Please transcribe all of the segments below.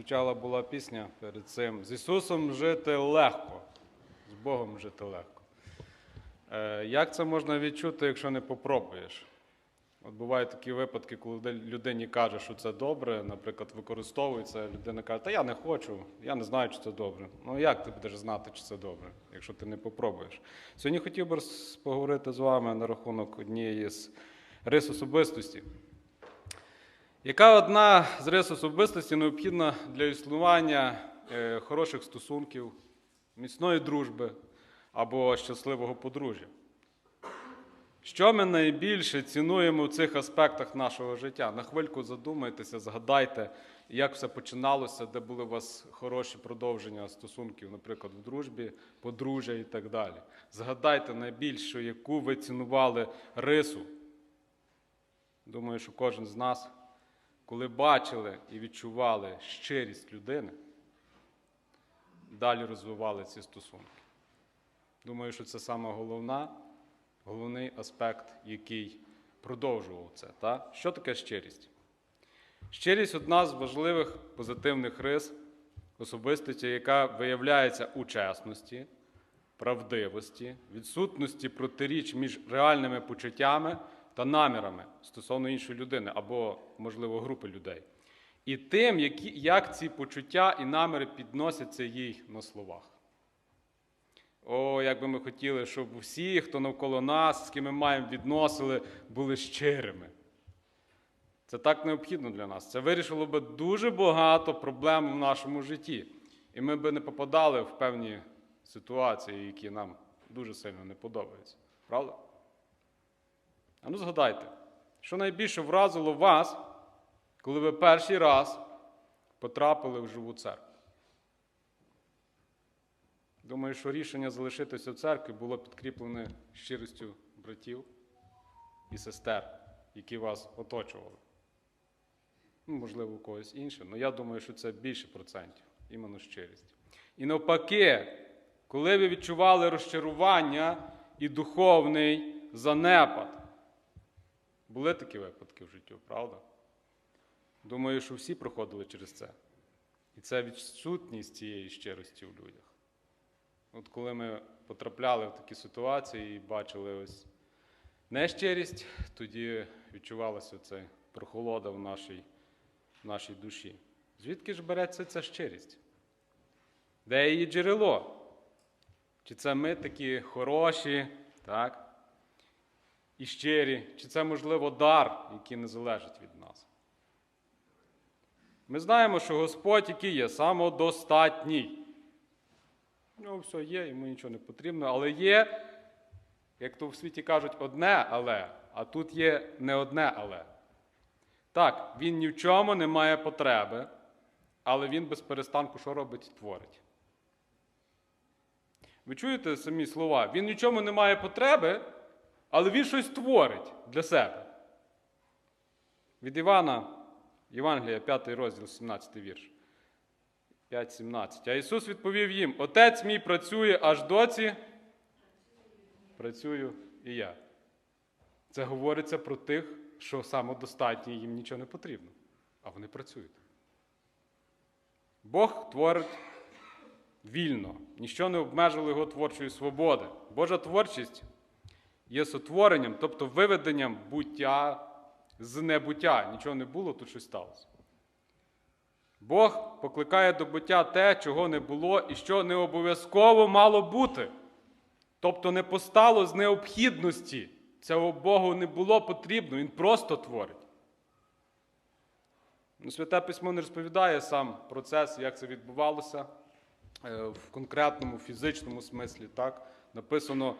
звучала була пісня перед цим. З Ісусом жити легко, з Богом жити легко. Е, Як це можна відчути, якщо не попробуєш? От бувають такі випадки, коли людині каже, що це добре, наприклад, використовується, людина каже, та я не хочу, я не знаю, чи це добре. Ну як ти будеш знати, чи це добре, якщо ти не попробуєш? Сьогодні хотів би поговорити з вами на рахунок однієї з рис особистості. Яка одна з рис особистості необхідна для існування е, хороших стосунків, міцної дружби або щасливого подружжя? Що ми найбільше цінуємо в цих аспектах нашого життя? На хвильку задумайтеся, згадайте, як все починалося, де були у вас хороші продовження стосунків, наприклад, в дружбі, подружжя і так далі. Згадайте найбільше, яку ви цінували рису. Думаю, що кожен з нас, коли бачили і відчували щирість людини, далі розвивали ці стосунки. Думаю, що це саме головна, головний аспект, який продовжував це. Та? Що таке щирість? Щирість одна з важливих позитивних рис особистості, яка виявляється у чесності, правдивості, відсутності протиріч між реальними почуттями та намірами стосовно іншої людини або, можливо, групи людей. І тим, які, як ці почуття і наміри підносяться їй на словах. О, як би ми хотіли, щоб всі, хто навколо нас, з ким ми маємо відносили, були щирими. Це так необхідно для нас. Це вирішило би дуже багато проблем в нашому житті. І ми би не попадали в певні ситуації, які нам дуже сильно не подобаються. Правда? А ну згадайте, що найбільше вразило вас, коли ви перший раз потрапили в живу церкву. Думаю, що рішення залишитися в церкві було підкріплене щирістю братів і сестер, які вас оточували. Ну, можливо, у когось інше, але я думаю, що це більше процентів, іменно щирість. І навпаки, коли ви відчували розчарування і духовний занепад, були такі випадки в житті, правда? Думаю, що всі проходили через це. І це відсутність цієї щирості в людях. От коли ми потрапляли в такі ситуації і бачили ось нещирість, тоді відчувалася ця прохолода в нашій, в нашій душі. Звідки ж береться ця щирість? Де її джерело? Чи це ми такі хороші, так? І щирі, чи це, можливо, дар, який не залежить від нас? Ми знаємо, що Господь, який є самодостатній. Ну, все є, йому нічого не потрібно, але є, як то в світі кажуть, одне але, а тут є не одне але. Так, він ні в чому не має потреби, але він без перестанку що робить? Творить. Ви чуєте самі слова? Він нічому не має потреби, але він щось творить для себе. Від Івана, Євангелія, 5 розділ, 17 вірш. 5.17. А Ісус відповів їм: Отець мій працює аж доці. Працюю і я. Це говориться про тих, що самодостатні, їм нічого не потрібно, а вони працюють. Бог творить вільно, ніщо не обмежило його творчої свободи. Божа творчість є сотворенням, тобто виведенням буття з небуття. Нічого не було, тут щось сталося. Бог покликає до буття те, чого не було і що не обов'язково мало бути. Тобто не постало з необхідності. Цього Богу не було потрібно, Він просто творить. Ну, Святе письмо не розповідає сам процес, як це відбувалося е, в конкретному фізичному смислі. Так? Написано,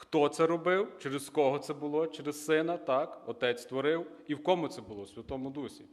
хто це робив, через кого це було, через сина, так? Отець творив, і в кому це було, в Святому Дусі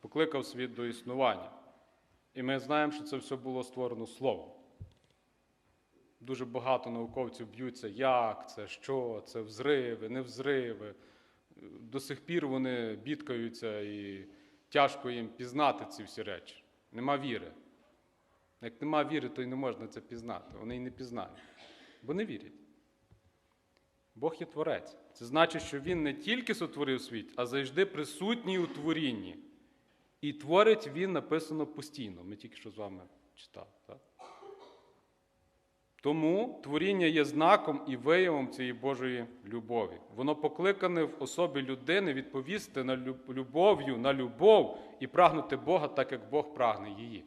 покликав світ до існування. І ми знаємо, що це все було створено словом. Дуже багато науковців б'ються, як це, що, це взриви, не взриви. До сих пір вони бідкаються і тяжко їм пізнати ці всі речі. Нема віри. Як нема віри, то й не можна це пізнати. Вони й не пізнають. Бо не вірять. Бог є творець. Це значить, що Він не тільки сотворив світ, а завжди присутній у творінні. І творить він написано постійно. Ми тільки що з вами читали. Так? Тому творіння є знаком і виявом цієї Божої любові. Воно покликане в особі людини відповісти на люб- любов'ю на любов і прагнути Бога так, як Бог прагне її.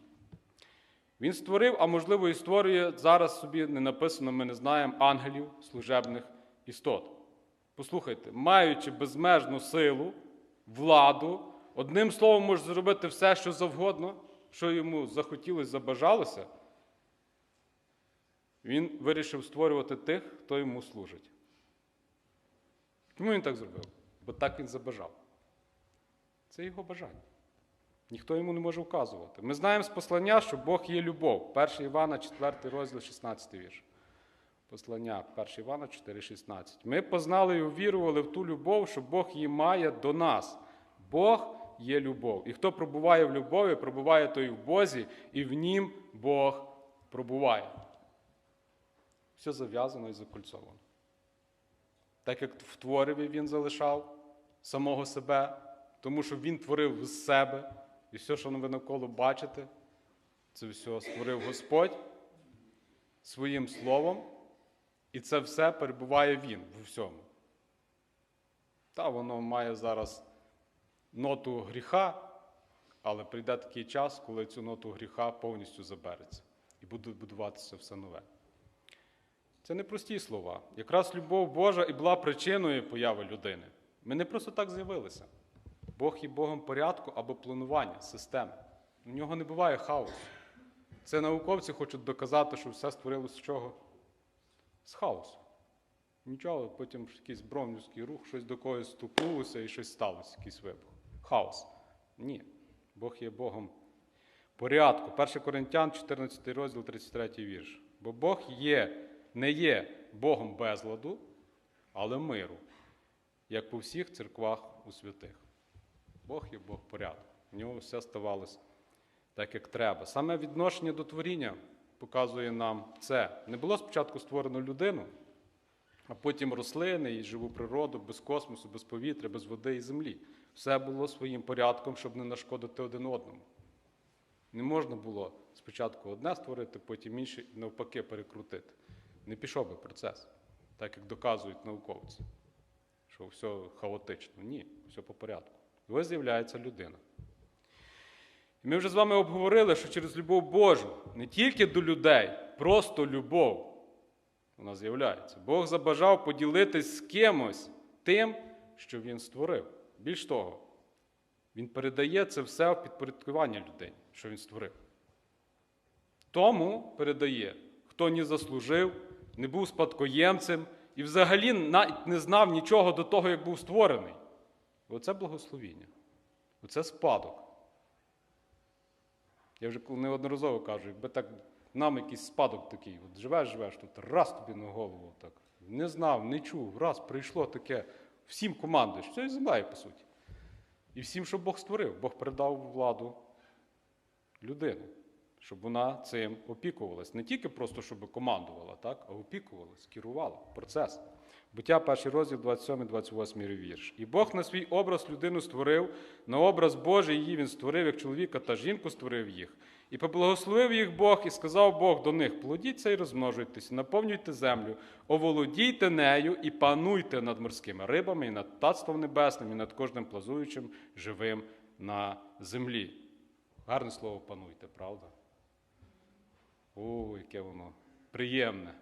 Він створив, а можливо, і створює зараз собі не написано, ми не знаємо, ангелів, служебних істот. Послухайте, маючи безмежну силу, владу, одним словом може зробити все, що завгодно, що йому захотілося, забажалося, він вирішив створювати тих, хто йому служить. Чому він так зробив? Бо так він забажав. Це його бажання. Ніхто йому не може вказувати. Ми знаємо з послання, що Бог є любов. 1 Івана, 4 розділ, 16 вірш. Послання 1 Івана 4,16. Ми познали і увірували в ту любов, що Бог її має до нас. Бог є любов. І хто пробуває в любові, пробуває той в Бозі, і в нім Бог пробуває. Все зав'язано і закольцовано. Так як в твориві він залишав самого себе, тому що він творив з себе, і все, що ви навколо бачите, це все створив Господь своїм словом, і це все перебуває Він в всьому. Та воно має зараз ноту гріха, але прийде такий час, коли цю ноту гріха повністю забереться і буде будуватися все нове. Це не прості слова. Якраз любов Божа і була причиною появи людини. Ми не просто так з'явилися. Бог є Богом порядку або планування, системи. У нього не буває хаосу. Це науковці хочуть доказати, що все створилось з чого? З хаосу. Нічого, потім якийсь бромлівський рух, щось до когось стукнулося і щось сталося, якийсь вибух. Хаос. Ні. Бог є Богом порядку. 1 Коринтян, 14 розділ, 33 вірш. Бо Бог є, не є Богом безладу, але миру, як по всіх церквах у святих. Бог є Бог порядку. В нього все ставалося так, як треба. Саме відношення до творіння показує нам це. Не було спочатку створено людину, а потім рослини і живу природу без космосу, без повітря, без води і землі. Все було своїм порядком, щоб не нашкодити один одному. Не можна було спочатку одне створити, потім інше і навпаки перекрутити. Не пішов би процес, так як доказують науковці, що все хаотично. Ні, все по порядку. І ось з'являється людина. Ми вже з вами обговорили, що через любов Божу, не тільки до людей, просто любов вона з'являється. Бог забажав поділитись з кимось тим, що Він створив. Більш того, Він передає це все в підпорядкування людей, що Він створив. Тому передає, хто не заслужив, не був спадкоємцем і взагалі навіть не знав нічого до того, як був створений. Оце благословіння. Оце спадок. Я вже неодноразово кажу, якби так нам якийсь спадок такий, от живеш, живеш, тут раз тобі на голову так. Не знав, не чув, раз прийшло таке, всім командуєш, все і землею, по суті. І всім, що Бог створив, Бог передав владу людини, щоб вона цим опікувалась. Не тільки просто, щоб командувала, так, а опікувалась, керувала процес. Буття, перший розділ, 27-28 вірш. І Бог на свій образ людину створив, на образ Божий її він створив, як чоловіка та жінку створив їх. І поблагословив їх Бог, і сказав Бог до них: плодіться і розмножуйтеся, наповнюйте землю, оволодійте нею і пануйте над морськими рибами, і над птацтвом небесним, і над кожним плазуючим живим на землі. Гарне слово пануйте, правда? О, яке воно приємне.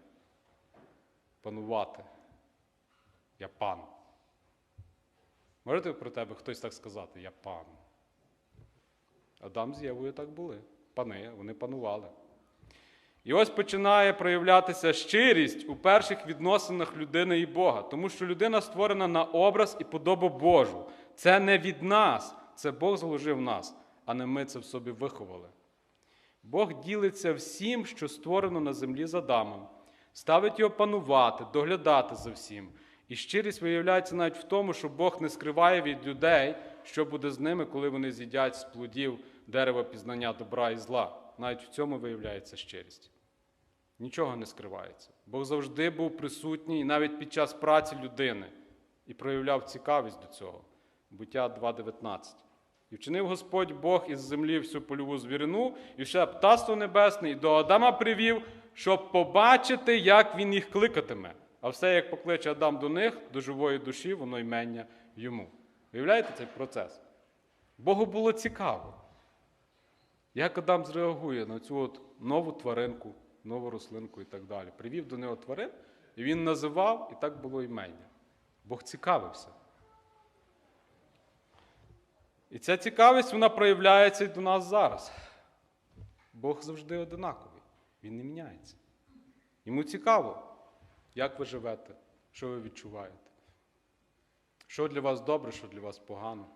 Панувати. Я пан. Можете про тебе хтось так сказати? Я пан. Адам з Євою так були. Пани, вони панували. І ось починає проявлятися щирість у перших відносинах людини і Бога, тому що людина створена на образ і подобу Божу. Це не від нас, це Бог заложив нас, а не ми це в собі виховали. Бог ділиться всім, що створено на землі з Адамом, ставить його панувати, доглядати за всім. І щирість виявляється навіть в тому, що Бог не скриває від людей, що буде з ними, коли вони з'їдять з плодів дерева пізнання добра і зла. Навіть в цьому виявляється щирість. Нічого не скривається. Бог завжди був присутній навіть під час праці людини і проявляв цікавість до цього. Буття 2.19. І вчинив Господь Бог із землі всю польову звірину, і все птаство небесне, і до Адама привів, щоб побачити, як він їх кликатиме. А все, як покличе Адам до них, до живої душі, воно ймення йому. Уявляєте цей процес? Богу було цікаво, як Адам зреагує на цю от нову тваринку, нову рослинку і так далі. Привів до нього тварин, і він називав, і так було імення. Бог цікавився. І ця цікавість вона проявляється і до нас зараз. Бог завжди одинаковий, він не міняється. Йому цікаво, як ви живете, що ви відчуваєте. Що для вас добре, що для вас погано.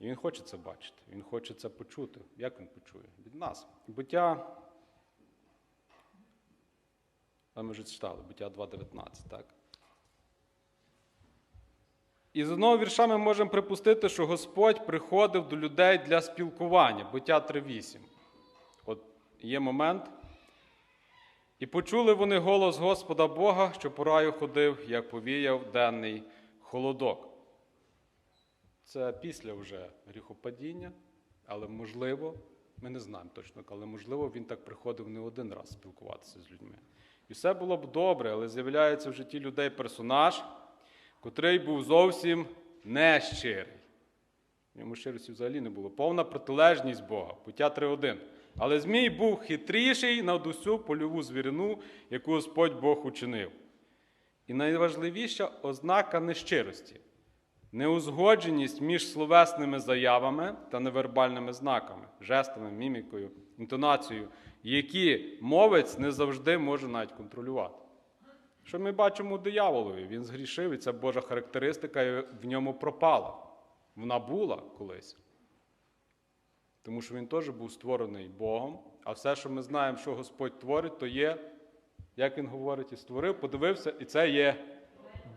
І він хоче це бачити, він хоче це почути. Як він почує? Від нас. Буття. А ми вже читали, буття 2.19, так? І з одного вірша ми можемо припустити, що Господь приходив до людей для спілкування, буття 3.8. От є момент. І почули вони голос Господа Бога, що по раю ходив, як повіяв денний холодок. Це після вже гріхопадіння, але можливо, ми не знаємо точно, але можливо він так приходив не один раз спілкуватися з людьми. І все було б добре, але з'являється в житті людей персонаж, котрий був зовсім нещирий. В ньому щирості взагалі не було. Повна протилежність Бога, пуття 3.1. Але Змій був хитріший над усю польову звірину, яку Господь Бог учинив. І найважливіша ознака нещирості неузгодженість між словесними заявами та невербальними знаками, жестами, мімікою, інтонацією, які мовець не завжди може навіть контролювати. Що ми бачимо у дияволові? Він згрішив, і ця Божа характеристика в ньому пропала. Вона була колись. Тому що він теж був створений Богом, а все, що ми знаємо, що Господь творить, то є, як він говорить, і створив, подивився, і це є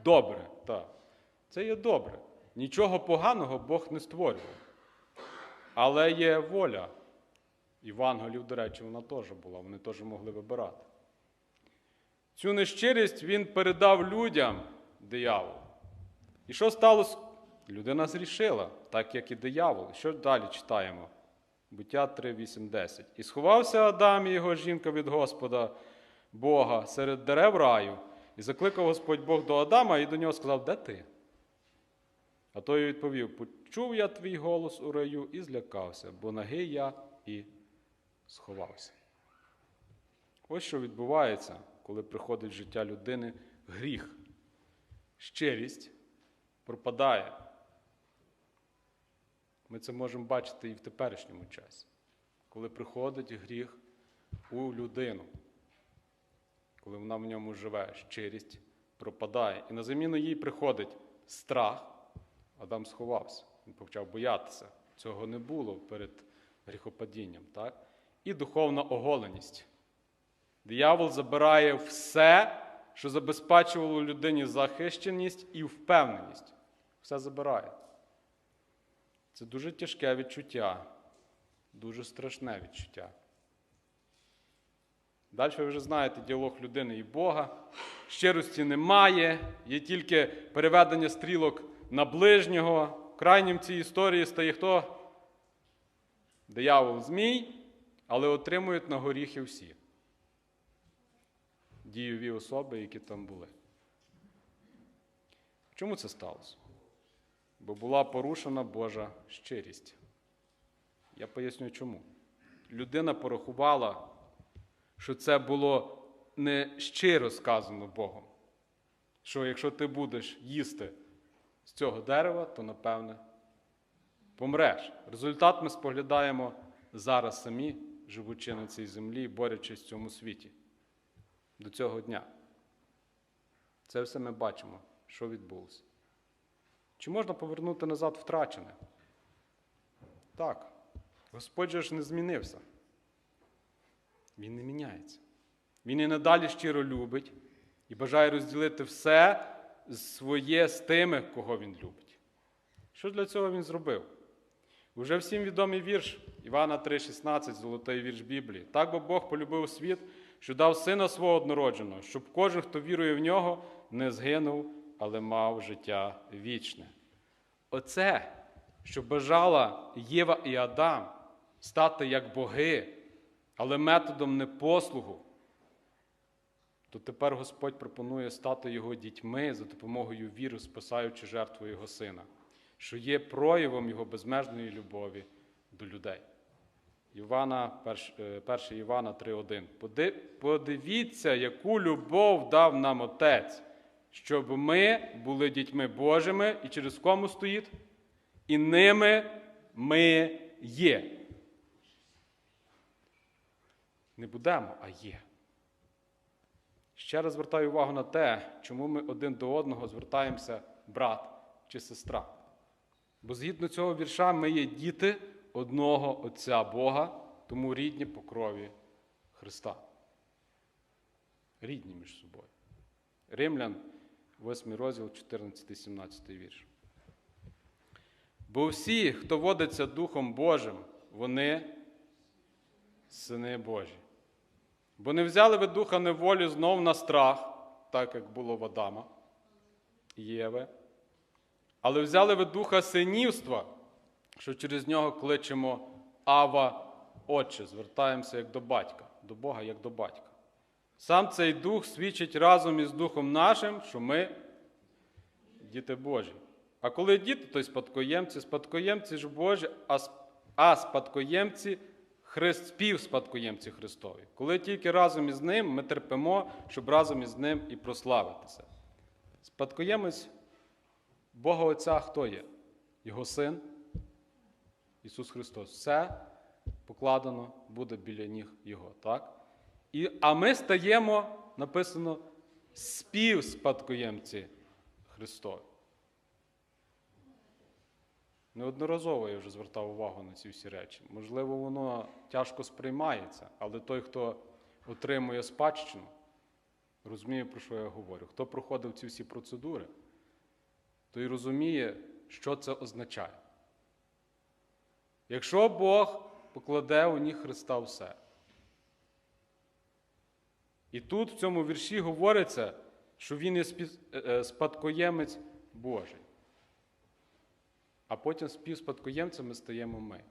добре. Так. Це є добре. Нічого поганого Бог не створював. Але є воля. Івангелів, до речі, вона теж була, вони теж могли вибирати. Цю нещирість він передав людям диявол. І що сталося? Людина зрішила, так як і диявол. Що далі читаємо? Буття 3, 8, 10. І сховався Адам і його жінка від Господа Бога серед дерев раю, і закликав Господь Бог до Адама і до нього сказав: Де ти? А той відповів: Почув я твій голос у раю і злякався, бо нагий я і сховався. Ось що відбувається, коли приходить життя людини гріх. Щирість пропадає. Ми це можемо бачити і в теперішньому часі, коли приходить гріх у людину, коли вона в ньому живе, щирість пропадає. І на заміну їй приходить страх. Адам сховався, він почав боятися. Цього не було перед гріхопадінням. Так? І духовна оголеність. Диявол забирає все, що забезпечувало людині захищеність і впевненість. Все забирає. Це дуже тяжке відчуття, дуже страшне відчуття. Далі ви вже знаєте діалог людини і Бога. Щирості немає, є тільки переведення стрілок на ближнього. Крайнім цій історії стає хто? Диявол Змій, але отримують на горіхи всі дієві особи, які там були. Чому це сталося? Бо була порушена Божа щирість. Я поясню чому. Людина порахувала, що це було не щиро сказано Богом. Що якщо ти будеш їсти з цього дерева, то напевне помреш. Результат ми споглядаємо зараз самі, живучи на цій землі, борючись в цьому світі. До цього дня. Це все ми бачимо, що відбулося. Чи можна повернути назад втрачене? Так. Господь же ж не змінився. Він не міняється. Він і надалі щиро любить і бажає розділити все своє з тими, кого він любить. Що для цього він зробив? Уже всім відомий вірш Івана 3,16, золотий вірш Біблії. Так бо Бог полюбив світ, що дав сина свого однородженого, щоб кожен, хто вірує в нього, не згинув, але мав життя вічне. оце, що бажала Єва і Адам стати як боги, але методом непослугу, то тепер Господь пропонує стати його дітьми за допомогою віри, спасаючи жертву Його Сина, що є проявом Його безмежної любові до людей. Івана, 1 Івана 3.1. Подивіться, яку любов дав нам Отець, щоб ми були дітьми Божими, і через кому стоїть? І ними ми є. Не будемо, а є. Ще раз звертаю увагу на те, чому ми один до одного звертаємося брат чи сестра. Бо згідно цього вірша ми є діти одного Отця Бога, тому рідні по крові Христа. Рідні між собою. Римлян, 8 розділ, 14-17 вірш. Бо всі, хто водиться Духом Божим, вони сини Божі. Бо не взяли ви духа неволі знов на страх, так як було в Адама і Єви, але взяли ви духа синівства, що через нього кличемо Ава Отче, звертаємося як до батька, до Бога як до батька. Сам цей дух свідчить разом із Духом нашим, що ми діти Божі. А коли діти, то й спадкоємці, спадкоємці ж Божі, а, спадкоємці Христ, співспадкоємці Христові. Коли тільки разом із ним ми терпимо, щоб разом із ним і прославитися. Спадкоємець Бога Отця хто є? Його син Ісус Христос. Все покладено буде біля ніг Його. Так? І, а ми стаємо, написано, співспадкоємці Христові. Неодноразово я вже звертав увагу на ці всі речі. Можливо, воно тяжко сприймається, але той, хто отримує спадщину, розуміє, про що я говорю. Хто проходив ці всі процедури, той розуміє, що це означає. Якщо Бог покладе у ніг Христа все. І тут в цьому вірші говориться, що Він є е, е, спадкоємець Божий. А потім співспадкоємцями стаємо ми.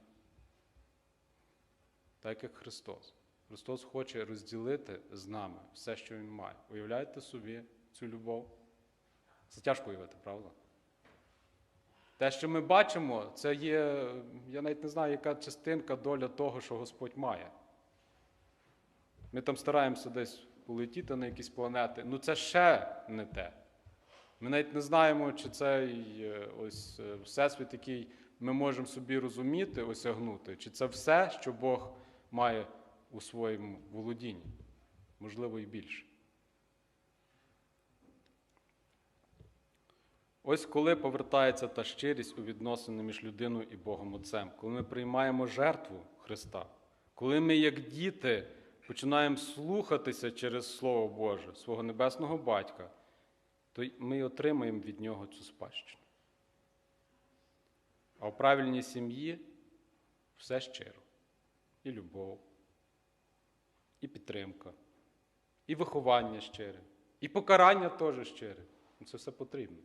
Так як Христос. Христос хоче розділити з нами все, що Він має. Уявляєте собі цю любов? Це тяжко уявити, правда? Те, що ми бачимо, це є, я навіть не знаю, яка частинка доля того, що Господь має. Ми там стараємося десь полетіти на якісь планети. Ну це ще не те. Ми навіть не знаємо, чи цей е, ось е, всесвіт, який ми можемо собі розуміти, осягнути, чи це все, що Бог має у своєму володінні. Можливо, і більше. Ось коли повертається та щирість у відносини між людиною і Богом Отцем, коли ми приймаємо жертву Христа, коли ми, як діти, починаємо слухатися через Слово Боже, свого небесного батька, то ми отримаємо від нього цю спадщину. А в правильній сім'ї все щиро. І любов, і підтримка, і виховання щире, і покарання теж щире. Це все потрібно.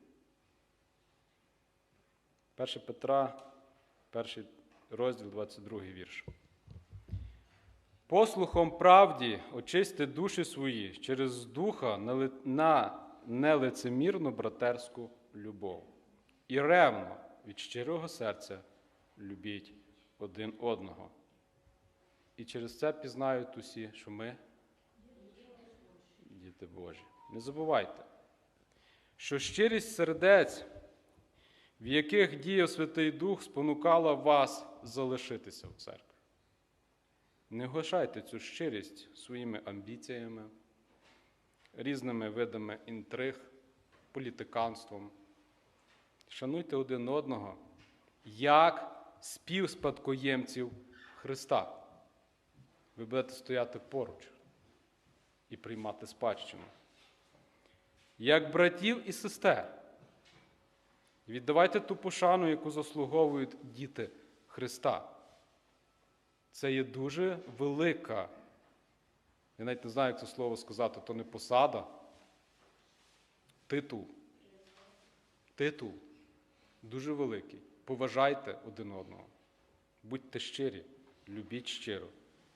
1 Петра, перший розділ, 22 вірш. Послухом правді очисти душі свої через духа на нелицемірну братерську любов. І ревно від щирого серця любіть один одного. І через це пізнають усі, що ми діти Божі. Не забувайте, що щирість сердець, в яких діяв Святий Дух, спонукала вас залишитися в церкві. Не глашайте цю щирість своїми амбіціями, різними видами інтриг, політиканством. Шануйте один одного як співспадкоємців Христа. Ви будете стояти поруч і приймати спадщину. Як братів і сестер. Віддавайте ту пошану, яку заслуговують діти Христа. Це є дуже велика. Я навіть не знаю, як це слово сказати, то не посада. Титул. Титул. дуже великий. Поважайте один одного. Будьте щирі, любіть щиро,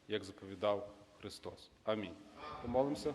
як заповідав Христос. Амінь. Помолимося.